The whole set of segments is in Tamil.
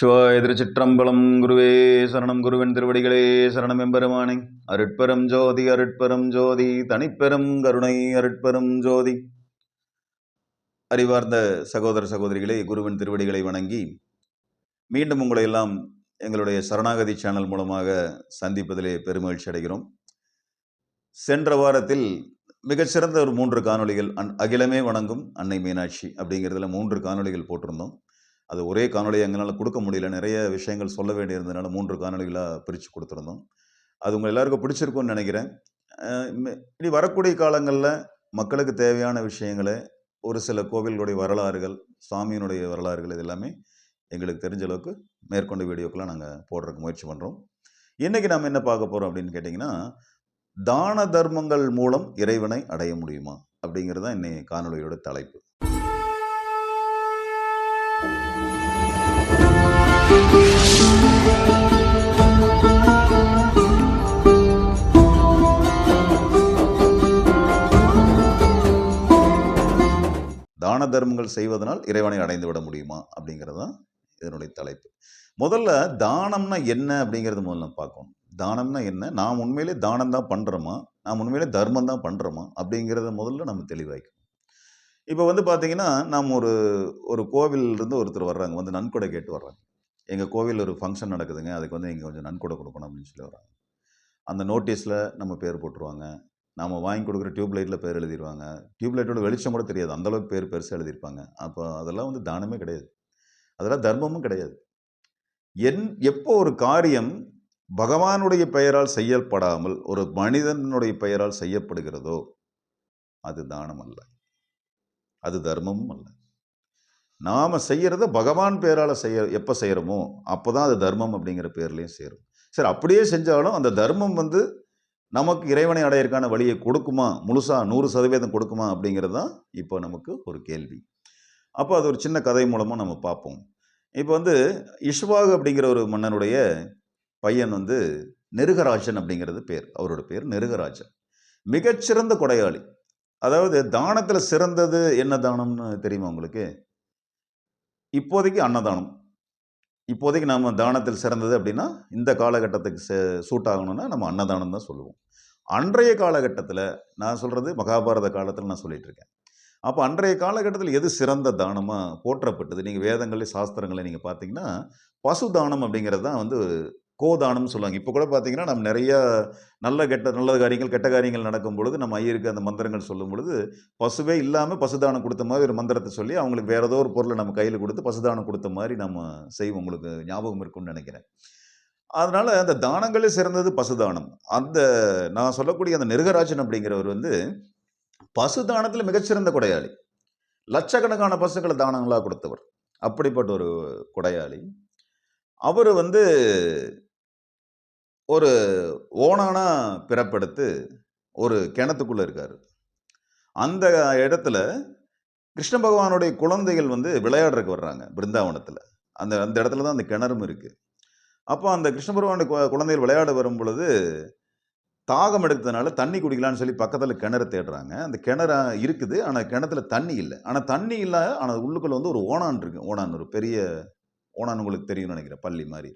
சிவாய திருச்சிற்றம்பலம் குருவே சரணம் குருவின் திருவடிகளே சரணம் எம்பெருமானை. அருட்பெரும் ஜோதி அருட்பெரும் ஜோதி தனிப்பெரும் கருணை அருட்பெரும் ஜோதி. அறிவார்ந்த சகோதர சகோதரிகளே குருவின் திருவடிகளை வணங்கி மீண்டும் உங்களை எல்லாம் எங்களுடைய சரணாகதி சேனல் மூலமாக சந்திப்பதிலே பெருமகிழ்ச்சி அடைகிறோம். சென்ற வாரத்தில் மிகச்சிறந்த ஒரு மூன்று காணொளிகள் அன் அகிலமே வணங்கும் அன்னை மீனாட்சி அப்படிங்கிறதுல மூன்று காணொளிகள் போட்டிருந்தோம். அது ஒரே காணொலியை எங்களால் கொடுக்க முடியல. நிறைய விஷயங்கள் சொல்ல வேண்டியிருந்ததுனால மூன்று காணொளிகளாக பிரித்து கொடுத்துருந்தோம். அது உங்கள் எல்லாருக்கும் பிடிச்சிருக்கும்னு நினைக்கிறேன். இனி வரக்கூடிய காலங்களில் மக்களுக்கு தேவையான விஷயங்களை ஒரு சில கோவில்களுடைய வரலாறுகள் சாமியினுடைய வரலாறுகள் இது எல்லாமே எங்களுக்கு தெரிஞ்ச அளவுக்கு மேற்கொண்ட வீடியோக்கெல்லாம் நாங்கள் போடுறதுக்கு முயற்சி பண்ணுறோம் இன்றைக்கி நாம் என்ன பார்க்க போகிறோம் அப்படின்னு கேட்டிங்கன்னா தான தர்மங்கள் மூலம் இறைவனை அடைய முடியுமா? அப்படிங்கிறது தான் இன்னைக்கு காணொலியோட தலைப்பு. தான தர்மங்கள் செய்வதனால் இறைவனை அடைந்து விட முடியுமா? அப்படிங்கிறது தான் இதனுடைய தலைப்பு. முதல்ல தானம்னா என்ன அப்படிங்கிறது முதல்ல பார்க்கணும். தானம்னா என்ன? நாம் உண்மையிலே தானம் தான் பண்ணுறோமா நாம் உண்மையிலே தர்மம் தான் பண்ணுறோமா அப்படிங்கிறத முதல்ல நம்ம தெளிவாய்க்கணும். இப்போ வந்து பார்த்தீங்கன்னா நாம் ஒரு ஒரு கோவிலிருந்து ஒருத்தர் வர்றாங்க. வந்து நன்கொடை கேட்டு வர்றாங்க. எங்கள் கோவிலில் ஒரு ஃபங்க்ஷன் நடக்குதுங்க. அதுக்கு வந்து இங்கே கொஞ்சம் நன்கொடை கொடுக்கணும் அப்படின்னு சொல்லி வர்றாங்க. அந்த நோட்டீஸில் நம்ம பேர் போட்டுருவாங்க. நாம் வாங்கி கொடுக்குற டியூப் லைட்டில் பேர் எழுதிடுவாங்க டியூப் லைட்டோட வெளிச்சம் கூட தெரியாது. அந்த அளவுக்கு பேர் பெருசாக எழுதியிருப்பாங்க அப்போ அதெல்லாம் வந்து தானமே கிடையாது. அதெல்லாம் தர்மமும் கிடையாது. என் எப்போ ஒரு காரியம் பகவானுடைய பெயரால் செய்யப்படாமல் ஒரு மனிதனுடைய பெயரால் செய்யப்படுகிறதோ அது தானம் அல்ல அது தர்மமும் அல்ல. நாம செய்கிறத பகவான் பேரால் செய்ய எப்போ செய்கிறோமோ அப்போ தான் அது தர்மம் அப்படிங்கிற பேர்லேயும் செய்கிறோம் சரி அப்படியே செஞ்சாலும் அந்த தர்மம் வந்து நமக்கு இறைவனை அடையிறக்கான வழியை கொடுக்குமா? முழுசா நூறு சதவீதம் கொடுக்குமா? அப்படிங்கிறது தான் இப்போ நமக்கு ஒரு கேள்வி. அப்போ அது ஒரு சின்ன கதை மூலமாக நம்ம பார்ப்போம். இப்போ வந்து இஷ்வாகு அப்படிங்கிற ஒரு மன்னனுடைய பையன் வந்து நெருகராஜன் அப்படிங்கிறது பேர். அவரோட பேர் நெருகராஜன். மிகச்சிறந்த கொடையாளி. அதாவது தானத்தில் சிறந்தது என்ன தானம்னு தெரியுமா உங்களுக்கு? இப்போதைக்கு அன்னதானம். இப்போதைக்கு நம்ம தானத்தில் சிறந்தது அப்படின்னா இந்த காலகட்டத்துக்கு சூட் ஆகணும்னா நம்ம அன்னதானம் தான் சொல்லுவோம். அன்றைய காலகட்டத்தில் நான் சொல்கிறது மகாபாரத காலத்தில் நான் சொல்லிகிட்டு இருக்கேன். அப்போ அன்றைய காலகட்டத்தில் எது சிறந்த தானமாக போற்றப்பட்டது? நீங்கள் வேதங்களில் சாஸ்திரங்களை நீங்கள் பார்த்தீங்கன்னா பசு தானம் அப்படிங்கிறது தான் வந்து கோதானம்னு சொல்லுவாங்க. இப்போ கூட பார்த்தீங்கன்னா நம்ம நிறைய நல்ல கெட்ட நல்ல காரியங்கள் கெட்ட காரியங்கள் நடக்கும் பொழுது நம்ம ஐயருக்கு அந்த மந்திரங்கள் சொல்லும் பொழுது பசுவே இல்லாமல் பசுதானம் கொடுத்த மாதிரி ஒரு மந்திரத்தை சொல்லி அவங்களுக்கு வேறு ஏதோ ஒரு பொருளை நம்ம கையில் கொடுத்து பசுதானம் கொடுத்த மாதிரி நம்ம செய்வோம். உங்களுக்கு ஞாபகம் இருக்கும்னு நினைக்கிறேன். அதனால் அந்த தானங்களே சிறந்தது பசுதானம். அந்த நான் சொல்லக்கூடிய அந்த நெருகராஜன் அப்படிங்கிறவர் வந்து பசுதானத்தில் மிகச்சிறந்த கொடையாளி. லட்சக்கணக்கான பசுக்களை தானங்களாக கொடுத்தவர். அப்படிப்பட்ட ஒரு கொடையாளி. அவர் வந்து ஒரு ஓனானாக பிறப்பெடுத்து ஒரு கிணத்துக்குள்ளே இருக்கார். அந்த இடத்துல கிருஷ்ண பகவானுடைய குழந்தைகள் வந்து விளையாடுறதுக்கு வர்றாங்க பிருந்தாவனத்தில். அந்த அந்த இடத்துல தான் அந்த கிணறும் இருக்குது அப்போ அந்த கிருஷ்ண பகவானுடைய குழந்தைகள் விளையாட வரும் பொழுது தாகம் எடுத்ததுனால தண்ணி குடிக்கலான்னு சொல்லி பக்கத்தில் கிணறு தேடுறாங்க. அந்த கிணறு இருக்குது ஆனால் கிணத்துல தண்ணி இல்லை. ஆனால் தண்ணி இல்லை ஆனால் உள்ளுக்குள்ளே வந்து ஒரு ஓணான் இருக்குது ஓணான் ஒரு பெரிய ஓணான் உங்களுக்கு தெரியும்னு நினைக்கிறேன் பள்ளி மாதிரி.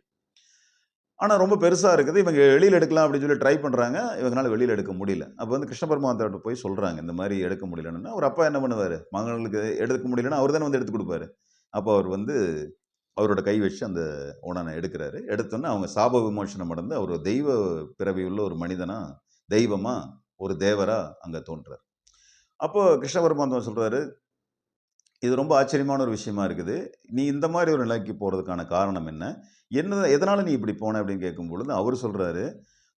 ஆனால் ரொம்ப பெருசாக இருக்குது. இவங்க வெளியில் எடுக்கலாம் அப்படின்னு சொல்லி ட்ரை பண்ணுறாங்க இவங்களால வெளியில் எடுக்க முடியல. அப்போ வந்து கிருஷ்ண பரமாத்தாட்ட போய் சொல்கிறாங்க இந்த மாதிரி எடுக்க முடியலன்னா. அவர் அப்பா என்ன பண்ணுவார்? மகளுக்கு எடுக்க முடியலன்னா அவர் தானே வந்து எடுத்து கொடுப்பாரு. அப்போ அவர் வந்து அவரோட கை வச்சு அந்த ஓணானை எடுக்கிறாரு. எடுத்தோன்னே அவங்க சாப விமோசனம் அடைந்து அவர் தெய்வ பிறவி உள்ள ஒரு மனிதனாக தெய்வமாக ஒரு தேவராக அங்கே தோன்றார். அப்போ கிருஷ்ண பரமாத்மா சொல்கிறாரு இது ரொம்ப ஆச்சரியமான ஒரு விஷயமா இருக்குது. நீ இந்த மாதிரி ஒரு நிலைக்கு போகிறதுக்கான காரணம் என்ன? என்ன எதனால் நீ இப்படி போன அப்படின்னு கேட்கும் பொழுது அவர் சொல்கிறாரு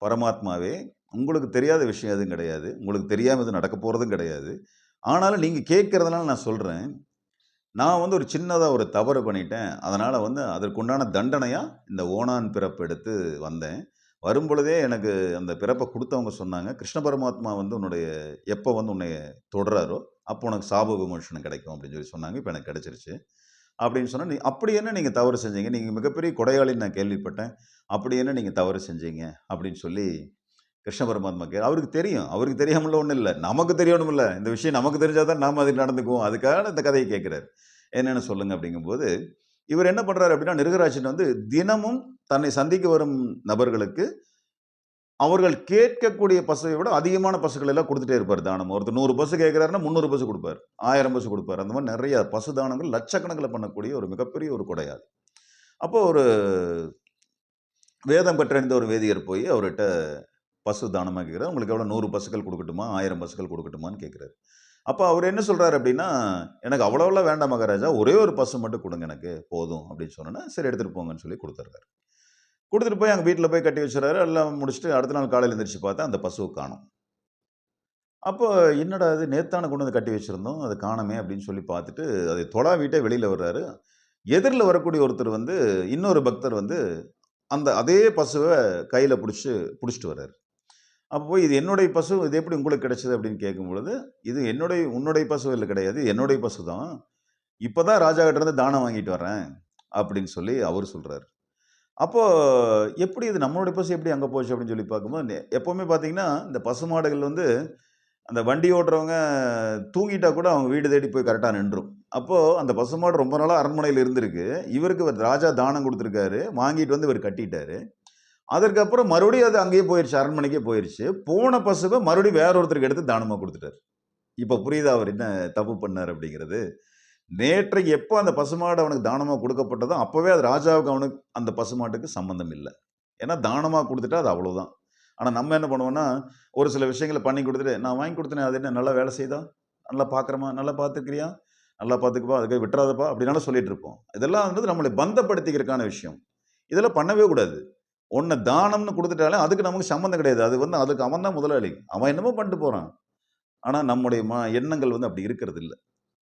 பரமாத்மாவே உங்களுக்கு தெரியாத விஷயம் எதுவும் கிடையாது. உங்களுக்கு தெரியாமல் இது நடக்க போகிறதும் கிடையாது. ஆனாலும் நீங்கள் கேட்குறதுனால நான் சொல்கிறேன் நான் வந்து ஒரு சின்னதாக ஒரு தவறு பண்ணிட்டேன். அதனால் வந்து அதற்குண்டான தண்டனையாக இந்த ஓணான் பிறப்பு எடுத்து வந்தேன். வரும்பொழுதே எனக்கு அந்த பிறப்பை கொடுத்தவங்க சொன்னாங்க கிருஷ்ண பரமாத்மா வந்து உன்னுடைய எப்போ வந்து உன்னை தொடராரோ அப்போ உனக்கு சாப விமோசனம் கிடைக்கும் அப்படின்னு சொல்லி சொன்னாங்க. இப்போ எனக்கு கிடச்சிருச்சு. அப்படின்னு சொன்னால் நீ அப்படி என்ன நீங்கள் தவறு செஞ்சீங்க? நீங்கள் மிகப்பெரிய கொடையாளின்னு நான் கேள்விப்பட்டேன். அப்படி என்ன நீங்கள் தவறு செஞ்சீங்க? அப்படின்னு சொல்லி கிருஷ்ண பரமாத்மா கே அவருக்கு தெரியும். அவருக்கு தெரியாமல ஒன்றும் இல்லை. நமக்கு தெரியணும் இல்லை இந்த விஷயம் நமக்கு தெரிஞ்சால் தான் நாம் அதுக்கு நடந்துக்குவோம். அதுக்காக இந்த கதையை கேட்குறாரு. என்னென்னு சொல்லுங்கள் அப்படிங்கும்போது இவர் என்ன பண்றாரு அப்படின்னா நிருகராஜன் வந்து தினமும் தன்னை சந்திக்க வரும் நபர்களுக்கு அவர்கள் கேட்கக்கூடிய பசுவை விட அதிகமான பசுக்கள் எல்லாம் கொடுத்துட்டே இருப்பார் தானம் ஒருத்தர் நூறு பசு கேட்குறாருன்னா முந்நூறு பசு கொடுப்பார். ஆயிரம் பசு கொடுப்பார். அந்த மாதிரி நிறைய பசு தானங்கள் லட்சக்கணக்கில் பண்ணக்கூடிய ஒரு மிகப்பெரிய ஒரு கொடையாது அப்போ ஒரு வேதம் பெற்றறிந்த ஒரு வேதியர் போய் அவர்கிட்ட பசு தானமாக கேட்குறாரு. உங்களுக்கு எவ்வளோ நூறு பசுக்கள் கொடுக்கட்டுமா? ஆயிரம் பசுக்கள் கொடுக்கட்டுமான்னு கேட்குறாரு. அப்போ அவர் என்ன சொல்கிறாரு அப்படின்னா எனக்கு அவ்வளோவெல்லாம் வேண்டாம் மகாராஜா ஒரே ஒரு பசு மட்டும் கொடுங்க எனக்கு போதும் அப்படின்னு சொன்னோன்னா சரி எடுத்துகிட்டு போங்கன்னு சொல்லி கொடுத்துருக்காரு கொடுத்துட்டு போய் அங்கே வீட்டில் போய் கட்டி வச்சுறாரு எல்லாம் முடிச்சுட்டு அடுத்த நாள் காலையில் எழுந்திரிச்சு பார்த்தா அந்த பசுவை காணும். அப்போ என்னடா அது நேத்தான கொண்டு வந்து கட்டி வச்சுருந்தோம் அது காணமே அப்படின்னு சொல்லி பார்த்துட்டு அதை தொழா வீட்டே வெளியில் வர்றாரு. எதிரில் வரக்கூடிய ஒருத்தர் வந்து இன்னொரு பக்தர் வந்து அந்த அதே பசுவை கையில் பிடிச்சி பிடிச்சிட்டு வர்றாரு. அப்போ போய் இது என்னுடைய பசு இது எப்படி உங்களுக்கு கிடைச்சது அப்படின்னு கேட்கும் பொழுது இது என்னுடைய உன்னுடைய பசு இல்லை கிடையாது என்னுடைய பசு தான். இப்போ தான் ராஜா கிட்ட இருந்து தானம் வாங்கிட்டு வரேன் அப்படின்னு சொல்லி அவர் சொல்கிறாரு அப்போது எப்படி இது நம்மளுடைய பசு எப்படி அங்கே போச்சு அப்படின்னு சொல்லி பார்க்கும்போது எப்போவுமே பார்த்தீங்கன்னா இந்த பசு மாடுகள் வந்து அந்த வண்டி ஓட்டுறவங்க தூங்கிட்டா கூட அவங்க வீடு தேடி போய் கரெக்டாக நின்றும் அப்போது அந்த பசு மாடு ரொம்ப நாளாக அரண்மனையில் இருந்திருக்கு. இவருக்கு ராஜா தானம் கொடுத்துருக்காரு வாங்கிட்டு வந்து இவர் கட்டிட்டாரு. அதற்கப்புறம் மறுபடியும் அது அங்கேயே போயிடுச்சு அரண்மனைக்கே போயிடுச்சு போன பசுவை மறுபடியும் வேற ஒருத்தருக்கு எடுத்து தானமாக கொடுத்துட்டாரு. இப்போ புரியுதா அவர் என்ன தப்பு பண்ணார் அப்படிங்கிறது? நேற்றைக்கு எப்போ அந்த பசுமாடு அவனுக்கு தானமாக கொடுக்கப்பட்டதோ அப்போவே அது ராஜாவுக்கு அவனுக்கு அந்த பசுமாட்டுக்கு சம்மந்தம் இல்லை. ஏன்னா தானமாக கொடுத்துட்டா அது அவ்வளோதான் ஆனால் நம்ம என்ன பண்ணுவோம்னா ஒரு சில விஷயங்களை பண்ணி கொடுத்துட்டு நான் வாங்கி கொடுத்தேனே அது என்ன நல்லா வேலை செய்தா நல்லா பார்க்குறமா நல்லா பார்த்துக்கிறியா நல்லா பார்த்துக்குப்பா அதுக்கு விட்டுறாதப்பா அப்படின்னாலும் சொல்லிட்டு இருப்போம். இதெல்லாம் வந்து நம்மளை பந்தப்படுத்திக்கிறதுக்கான விஷயம். இதெல்லாம் பண்ணவே கூடாது. ஒன்றை தானம்னு கொடுத்துட்டாலே அதுக்கு நமக்கு சம்மந்தம் கிடையாது. அது வந்து அதுக்கு அவன் தான் முதலாளி. அவன் என்னமோ பண்ணிட்டு போகிறான் ஆனால் நம்முடைய ம எண்ணங்கள் வந்து அப்படி இருக்கிறது இல்லை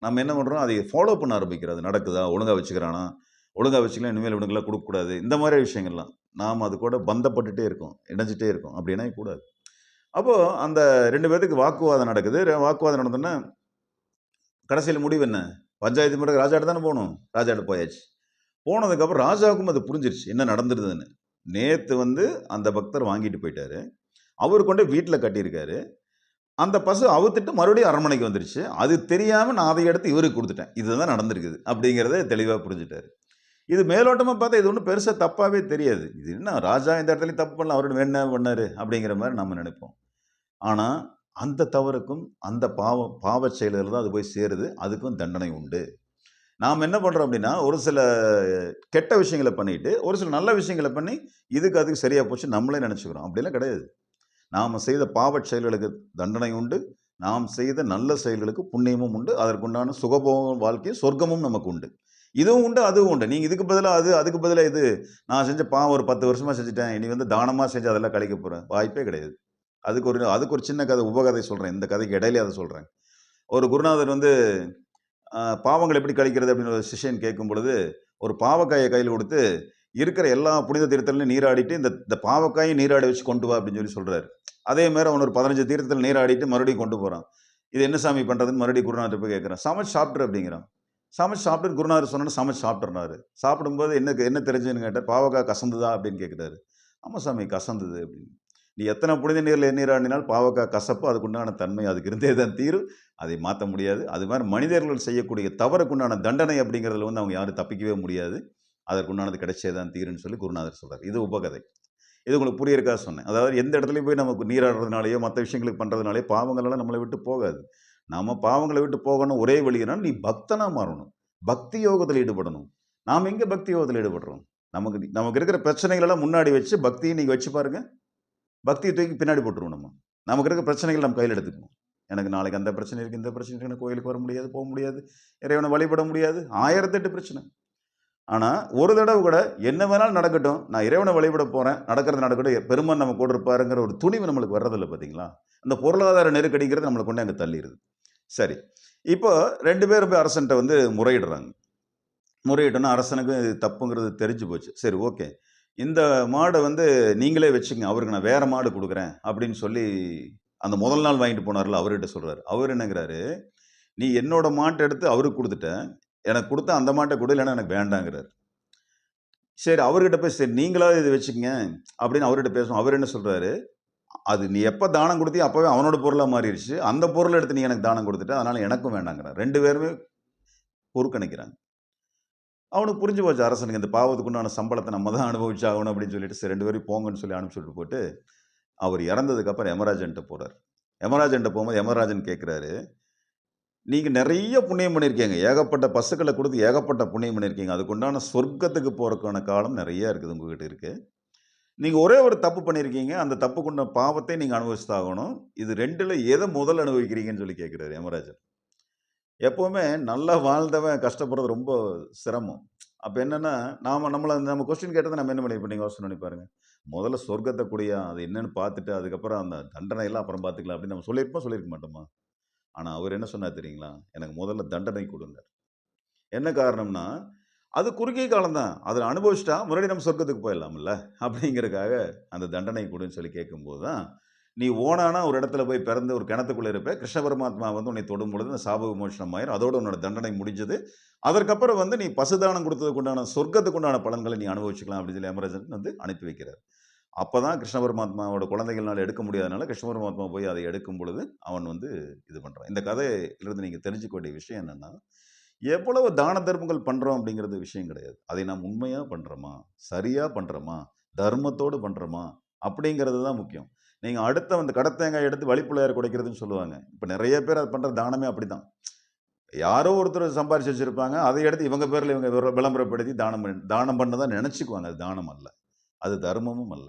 நம்ம என்ன பண்ணுறோம் அதை ஃபாலோ பண்ண ஆரம்பிக்கிறது. நடக்குதா? ஒழுங்காக வச்சுக்கிறானா? ஒழுங்காக வச்சுக்கலாம் இனிமேல் இவனுக்கெல்லாம் கொடுக்கக்கூடாது. இந்த மாதிரி விஷயங்கள்லாம். நாம் அது கூட பந்தப்பட்டுட்டே இருக்கோம். இணைஞ்சிட்டே இருக்கோம். அப்படின்னா கூடாது. அப்போது அந்த ரெண்டு பேர்த்துக்கு வாக்குவாதம் நடக்குது. வாக்குவாதம் நடந்தோன்னா கடைசியில் முடிவு என்ன? பஞ்சாயத்து முறை ராஜாட்ட தானே போகணும். ராஜாட்ட போயாச்சு. போனதுக்கப்புறம் ராஜாவுக்கும் அது புரிஞ்சிருச்சு. என்ன நடந்துருதுன்னு. நேற்று வந்து அந்த பக்தர் வாங்கிட்டு போயிட்டாரு. அவர் கொண்டு வீட்டில் கட்டியிருக்காரு. அந்த பசு அவுத்துட்டு மறுபடியும் அரண்மனைக்கு வந்துருச்சு. அது தெரியாமல் நான் அதை எடுத்து இவருக்கு கொடுத்துட்டேன். இதுதான் நடந்திருக்குது அப்படிங்கிறத தெளிவாக புரிஞ்சுட்டாரு. இது மேலோட்டமாக பார்த்தா இது ஒன்றும் பெருசாக தப்பாகவே தெரியாது. இது என்ன ராஜா இந்த இடத்துலையும் தப்பு பண்ணல அவரோட வேணா பண்ணார் அப்படிங்கிற மாதிரி நம்ம நினைப்போம். ஆனால் அந்த தவறுக்கும் அந்த பாவ பாவச் செயல்கள் தான் அது போய் சேருது. அதுக்கும் தண்டனை உண்டு. நாம் என்ன பண்ணுறோம் அப்படின்னா ஒரு சில கெட்ட விஷயங்களை பண்ணிட்டு ஒரு சில நல்ல விஷயங்களை பண்ணி இதுக்கு அதுக்கு சரியாக போச்சு நம்மளே நினச்சிக்கிறோம். அப்படிலாம் கிடையாது. நாம் செய்த பாவச் செயல்களுக்கு தண்டனை உண்டு. நாம் செய்த நல்ல செயல்களுக்கு புண்ணியமும் உண்டு. அதற்குண்டான சுகபோக வாழ்க்கையும் சொர்க்கமும் நமக்கு உண்டு. இதுவும் உண்டு அதுவும் உண்டு. நீங்கள் இதுக்கு பதிலாக அது அதுக்கு பதிலாக இது. நான் செஞ்ச பாவம் ஒரு பத்து வருஷமாக செஞ்சுட்டேன். இனி வந்து தானமாக செஞ்சு அதெல்லாம் கழிக்க போகிறேன் வாய்ப்பே கிடையாது. அதுக்கு ஒரு அதுக்கு ஒரு சின்ன கதை உபகதை சொல்கிறேன் இந்த கதைக்கு இடையிலே அதை சொல்கிறேன் ஒரு குருநாதர் வந்து பாவங்கள் எப்படி கழிக்கிறது அப்படின்னு ஒரு சிஷியன் கேட்கும் பொழுது ஒரு பாவக்காயை கையில் கொடுத்து இருக்கிற எல்லா புனித தீர்த்தலையும் நீராடிட்டு இந்த இந்த பாவக்காயை நீராடி வச்சு கொண்டு வா அப்படின்னு சொல்லி சொல்கிறாரு அதே மாதிரி அவன் ஒரு பதினஞ்சு தீர்த்தத்தில் நீராடிட்டு மறுபடியும் கொண்டு போகிறான் இது என்ன சாமி பண்ணுறதுன்னு மறுபடியும் குருநாதர் போய் கேட்குறான். சமைச்சு சாப்பிட்ரு அப்படிங்கிறான். சமைச்சு சாப்பிட்டு குருநாதர் சொன்னா சமைச்சு சாப்பிட்றாரு சாப்பிடும்போது என்ன என்ன தெரிஞ்சுன்னு கேட்டார். பாவக்காய் கசந்துதா? அப்படின்னு கேட்குறாரு. ஆமாம் சாமி கசந்தது அப்படின்னு. நீ எத்தனை புனித நீரில் நீராடினால் பாவக்காய் கசப்பு அதுக்குண்டான தன்மை அதுக்கு இருந்தே தான் தீரும். அதை மாற்ற முடியாது. அது மாதிரி மனிதர்கள் செய்யக்கூடிய தவறுக்குண்டான தண்டனை அப்படிங்கிறதுல வந்து அவங்க யாரும் தப்பிக்கவே முடியாது. அதற்குண்டானது கிடைச்சே தான் தீருன்னு சொல்லி குருநாதர் சொல்கிறார் இது உபகதை. இது உங்களுக்கு புரியிருக்கா சொன்னேன். அதாவது எந்த இடத்துலையும் போய் நமக்கு நீராடுறதுனாலையோ மற்ற விஷயங்களுக்கு பண்ணுறதுனாலே பாவங்களெல்லாம் நம்மளை விட்டு போகாது. நாம் பாவங்களை விட்டு போகணும் ஒரே வழியினால் நீ பக்தனாக மாறணும். பக்தி யோகத்தில் ஈடுபடணும். நாம் எங்கே பக்தி யோகத்தில் ஈடுபடுறோம்? நமக்கு நமக்கு இருக்கிற பிரச்சனைகளெல்லாம் முன்னாடி வச்சு பக்தியை நீங்கள் வச்சு பாருங்கள் பக்தியை தூக்கி பின்னாடி போட்டுருவோம் நம்ம. நமக்கு இருக்க பிரச்சனைகள் நம்ம கையில் எடுத்துக்குவோம். எனக்கு நாளைக்கு அந்த பிரச்சனை இருக்குது இந்த பிரச்சனை இருக்குது எனக்கு கோயிலுக்கு வர முடியாது போக முடியாது இறைவனை வழிபட முடியாது ஆயிரத்தெட்டு பிரச்சனை. ஆனால் ஒரு தடவை கூட என்ன வேணாலும் நடக்கட்டும் நான் இறைவனை வழிபட போகிறேன் நடக்கிறது நடக்கட்டும் பெருமான் நம்ம கூட இருப்பாருங்கிற ஒரு துணிவு நம்மளுக்கு வர்றதில்லை பார்த்தீங்களா அந்த பொருளாதார நெருக்கடிங்கிறது நம்மளை கொண்டு அங்கே தள்ளிடுது சரி இப்போ ரெண்டு பேரும் போய் அரசன்ட்ட வந்து முறையிடுறாங்க. முறையிட்டோன்னா அரசனுக்கு தப்புங்கிறது தெரிஞ்சு போச்சு. சரி ஓகே. இந்த மாடை வந்து நீங்களே வச்சுங்க அவருக்கு நான் வேறு மாடு கொடுக்குறேன் அப்படின்னு சொல்லி அந்த முதல் நாள் வாங்கிட்டு போனார்ல அவர்கிட்ட சொல்கிறார் அவர் என்னங்கிறாரு நீ என்னோட மாட்டை எடுத்து அவருக்கு கொடுத்துட்ட எனக்கு கொடுத்த அந்த மாட்டை கொடு இல்லைன்னா எனக்கு வேண்டாங்கிறார். சரி அவர்கிட்ட போய் சரி நீங்களாவது இதை வச்சுக்கங்க அப்படின்னு அவர்கிட்ட பேசுவோம். அவர் என்ன சொல்கிறாரு அது நீ எப்போ தானம் கொடுத்தியோ அப்போவே அவனோட பொருளாக மாறிடுச்சு அந்த பொருளை எடுத்து நீ எனக்கு தானம் கொடுத்துட்ட அதனால் எனக்கும் வேண்டாங்கிறார். ரெண்டு பேருமே பொறுக்கணிக்கிறாங்க. அவனுக்கு புரிஞ்சு போச்சு அரசனுக்கு இந்த பாவத்துக்குண்டான சம்பளத்தை நம்ம தான் அனுபவிச்சாகணும் அப்படின்னு சொல்லிட்டு சரி ரெண்டு பேரும் போங்கன்னு சொல்லி அனுப்பிச்சு போட்டு அவர் இறந்ததுக்கப்புறம் யமராஜன்ட்ட போகிறார் யமராஜன்ட்ட போகும்போது யமராஜன் கேட்குறாரு நீங்கள் நிறைய புண்ணியம் பண்ணியிருக்கீங்க. ஏகப்பட்ட பசுக்களை கொடுத்து ஏகப்பட்ட புண்ணியம் பண்ணியிருக்கீங்க. அதுக்குண்டான சொர்க்கத்துக்கு போகிறதுக்கான காலம் நிறைய இருக்குது உங்ககிட்ட இருக்குது நீங்கள் ஒரே ஒரு தப்பு பண்ணியிருக்கீங்க. அந்த தப்புக்குண்ட பாவத்தை நீங்கள் அனுபவிச்சுதாகணும். இது ரெண்டில் எதை முதல் அனுபவிக்கிறீங்கன்னு சொல்லி கேட்குறாரு யமராஜன். எப்போவுமே நல்லா வாழ்ந்தவன் கஷ்டப்படுறது ரொம்ப சிரமம். அப்போ என்னென்னா நாம் நம்மளை நம்ம கொஸ்டின் கேட்டதை நம்ம என்ன பண்ணி நீங்கள் யோசனை பண்ணி பாருங்க. முதல்ல சொர்க்கத்தை கூடிய அது என்னன்னு பார்த்துட்டு அதுக்கப்புறம் அந்த தண்டனை எல்லாம் அப்புறம் பார்த்துக்கலாம் அப்படின்னு நம்ம சொல்லியிருப்போம் சொல்லியிருக்க மாட்டோமா? ஆனால் அவர் என்ன சொன்னார் தெரியுங்களா? எனக்கு முதல்ல தண்டனை கொடுங்க. என்ன காரணம்னா அது குறுகிய காலம் தான். அதில் அனுபவிச்சிட்டா முன்னாடி நம்ம சொர்க்கத்துக்கு போயிடலாம்ல? அப்படிங்கிறதுக்காக அந்த தண்டனை கொடுன்னு சொல்லி கேட்கும்போது தான் நீ ஓனானா ஒரு இடத்துல போய் பிறந்து ஒரு கிணத்துக்குள்ளே இருப்ப கிருஷ்ண பரமாத்மா வந்து உன்னை தொடும் பொழுது அந்த சாப விமோசனம் ஆயிரும். அதோட உன்னோட தண்டனை முடிஞ்சது. அதற்கப்புறம் வந்து நீ பசுதானம் கொடுத்ததுக்கு உண்டான சொர்க்கத்துக்கு உண்டான பலன்களை நீ அனுபவிச்சுக்கலாம் அப்படின்னு சொல்லி அமரஜன் வந்து அனுப்பி வைக்கிறார். அப்போ தான் கிருஷ்ண பரமாத்மாவோட குழந்தைகள்னால எடுக்க முடியாதனால கிருஷ்ண பரமாத்மா போய் அதை எடுக்கும் பொழுது அவன் வந்து இது பண்ணுறான் இந்த கதையிலிருந்து நீங்கள் தெரிஞ்சுக்க வேண்டிய விஷயம் என்னென்னா எவ்வளவு தான தர்மங்கள் பண்ணுறோம் அப்படிங்கிறது விஷயம் கிடையாது. அதை நாம் உண்மையாக பண்ணுறோமா சரியாக பண்ணுறோமா தர்மத்தோடு பண்ணுறோமா அப்படிங்கிறது தான் முக்கியம். நீங்கள் அடுத்த அந்த கடத்தேங்காய் எடுத்து வழிப்புள்ளையார் குடைக்கிறதுன்னு சொல்லுவாங்க. இப்போ நிறைய பேர் அது பண்ணுற தானமே அப்படி தான் யாரோ ஒருத்தர் சம்பாரிச்சு வச்சுருப்பாங்க. அதை எடுத்து இவங்க பேரில் இவங்க விளம்பரப்படுத்தி தானம் பண்ணி தானம் பண்ணதான் நினச்சிக்குவாங்க. அது தானம் அல்ல. அது தர்மமும் அல்ல.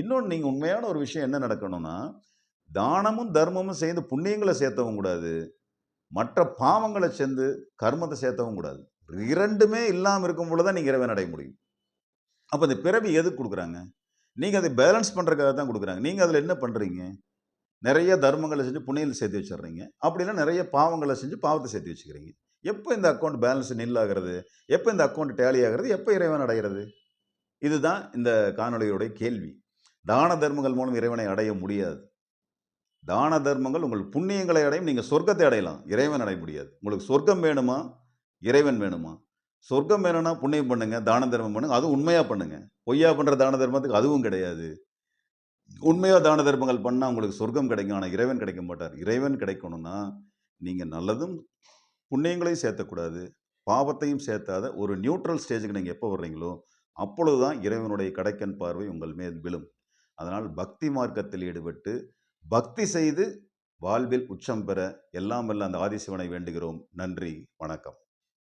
இன்னொன்று நீங்கள் உண்மையான ஒரு விஷயம் என்ன நடக்கணும்னா தானமும் தர்மமும் சேர்ந்து புண்ணியங்களை சேர்த்தவும் கூடாது. மற்ற பாவங்களை சேர்ந்து கர்மத்தை சேர்த்தவும் கூடாது. இரண்டுமே இல்லாமல் இருக்கும் பொழுது தான் நீங்கள் இறைவன் அடைய முடியும். அப்போ இந்த பிறவி எதுக்கு கொடுக்குறாங்க? நீங்கள் அதை பேலன்ஸ் பண்ணுறதுக்காக தான் கொடுக்குறாங்க. நீங்கள் அதில் என்ன பண்ணுறீங்க நிறைய தர்மங்களை செஞ்சு புண்ணியத்தில் சேர்த்து வச்சிடுறீங்க. அப்படின்னா நிறைய பாவங்களை செஞ்சு பாவத்தை சேர்த்து வச்சுக்கிறீங்க. எப்போ இந்த அக்கௌண்ட் பேலன்ஸ் நில் ஆகிறது எப்போ இந்த அக்கௌண்ட் டேலி ஆகிறது? எப்போ இறைவன் அடைகிறது? இதுதான் இந்த காணொளியோடைய கேள்வி. தான தர்மங்கள் மூலம் இறைவனை அடைய முடியாது. தான தர்மங்கள் உங்கள் புண்ணியங்களை அடையும். நீங்கள் சொர்க்கத்தை அடையலாம். இறைவன் அடைய முடியாது. உங்களுக்கு சொர்க்கம் வேணுமா? இறைவன் வேணுமா? சொர்க்கம் வேணும்னா புண்ணியம் பண்ணுங்க தான தர்மம் பண்ணுங்க அது உண்மையாக பண்ணுங்க. பொய்யா பண்ணுற தான தர்மத்துக்கு அதுவும் கிடையாது. உண்மையாக தான தர்மங்கள் பண்ணால் உங்களுக்கு சொர்க்கம் கிடைக்கும் ஆனால் இறைவன் கிடைக்க மாட்டார். இறைவன் கிடைக்கணும்னா நீங்கள் நல்லதும் புண்ணியங்களையும் சேர்த்தக்கூடாது. பாவத்தையும் சேர்த்தாத ஒரு நியூட்ரல் ஸ்டேஜுக்கு நீங்கள் எப்போ வர்றீங்களோ அப்பொழுது தான் இறைவனுடைய கடைக்கன் பார்வை உங்கள் மேல் விழும். அதனால் பக்தி மார்க்கத்தில் ஈடுபட்டு பக்தி செய்து வாழ்வில் உச்சம் பெற எல்லாம் வல்ல அந்த ஆதிசிவனை வேண்டுகிறோம். நன்றி வணக்கம்.